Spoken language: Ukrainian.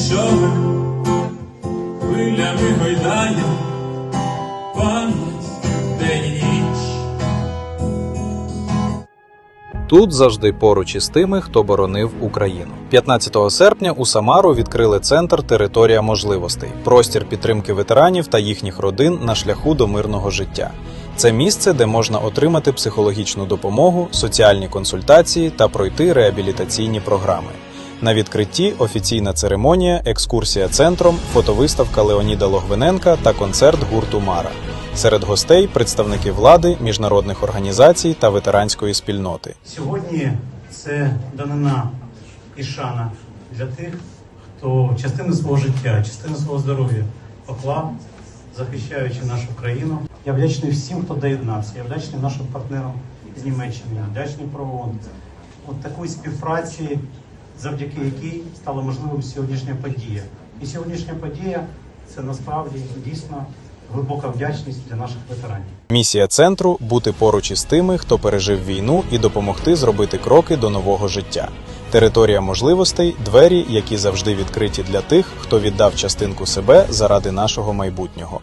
нічого, хвилями гойдає пам'ять день і ніч. Тут завжди поруч із тими, хто боронив Україну. 15 серпня у Самару відкрили центр Територія можливостей, простір підтримки ветеранів та їхніх родин на шляху до мирного життя. Це місце, де можна отримати психологічну допомогу, соціальні консультації та пройти реабілітаційні програми. На відкритті офіційна церемонія, екскурсія центром, фотовиставка Леоніда Логвиненка та концерт гурту Мара. Серед гостей представники влади, міжнародних організацій та ветеранської спільноти. Сьогодні це данина і шана для тих, хто частину свого життя, частину свого здоров'я поклав, захищаючи нашу країну. Я вдячний всім, хто доєднався. Я вдячний нашим партнерам з Німеччини, вдячний про От такої співпраці, завдяки якій стала можливим сьогоднішня подія. І сьогоднішня подія це насправді дійсно глибока вдячність для наших ветеранів. Місія центру бути поруч із тими, хто пережив війну, і допомогти зробити кроки до нового життя. Територія можливостей двері, які завжди відкриті для тих, хто віддав частинку себе заради нашого майбутнього.